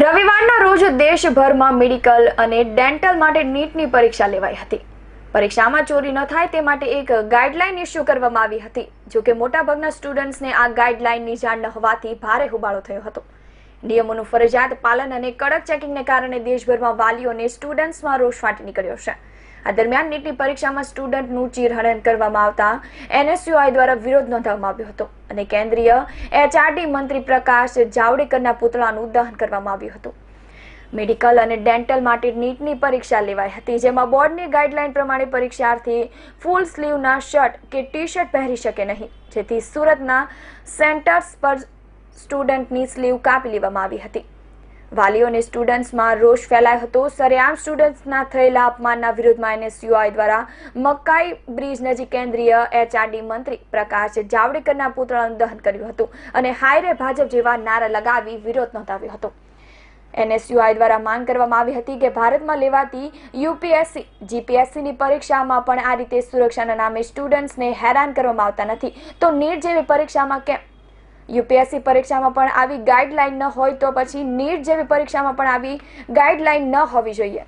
રવિવારના રોજ દેશભરમાં મેડિકલ અને ડેન્ટલ માટે નીટની પરીક્ષા લેવાઈ હતી. પરીક્ષામાં ચોરી ન થાય તે માટે એક ગાઈડલાઈન ઇસ્યુ કરવામાં આવી હતી. જો કે મોટાભાગના સ્ટુડન્ટ્સને આ ગાઈડલાઈનની જાણ ન હોવાથી ભારે હોબાળો થયો હતો. નિયમોનું ફરજિયાત પાલન અને કડક ચેકિંગને કારણે દેશભરમાં વાલીઓને સ્ટુડન્ટ્સમાં રોષ ફાટી નીકળ્યો છે. આ દરમિયાન નીટની પરીક્ષામાં સ્ટુડન્ટનું ચીરહરણ કરવામાં આવતા એનએસયુઆઈ દ્વારા વિરોધ નોંધાવવામાં આવ્યો હતો અને કેન્દ્રીય એચઆરડી મંત્રી પ્રકાશ જાવડેકરના પુતળાનું દહન કરવામાં આવ્યું હતું. મેડિકલ અને ડેન્ટલ માટે નીટની પરીક્ષા લેવાઈ હતી, જેમાં બોર્ડની ગાઈડલાઈન પ્રમાણે પરીક્ષાર્થી ફૂલ સ્લીવના શર્ટ કે ટી શર્ટ પહેરી શકે નહીં, જેથી સુરતના સેન્ટર્સ પર સ્ટુડન્ટની સ્લીવ કાપી લેવામાં આવી હતી. વાલીઓ અને સ્ટુડન્ટ્સમાં રોષ ફેલાયો હતો. સરેઆમ સ્ટુડન્ટ્સના થયેલા અપમાનના વિરોધમાં એનએસયુઆઈ દ્વારા મકાઈ બ્રિજ નજીક કેન્દ્રીય એચઆરડી મંત્રી પ્રકાશ જાવડેકરના પુતળાનું દહન કર્યું હતું અને હાયરે ભાજપ જેવા નારા લગાવી વિરોધ નોંધાવ્યો હતો. એનએસયુઆઈ દ્વારા માંગ કરવામાં આવી હતી કે ભારતમાં લેવાતી યુપીએસસી, જીપીએસસીની પરીક્ષામાં પણ આ રીતે સુરક્ષાના નામે સ્ટુડન્ટ્સને હેરાન કરવામાં આવતા નથી. તો નીટ જેવી પરીક્ષામાં કેમ યુપીએસસી પરીક્ષામાં પણ આવી ગાઈડલાઈન ન હોય તો પછી નીટ જેવી પરીક્ષામાં પણ આવી ગાઈડલાઈન ન હોવી જોઈએ.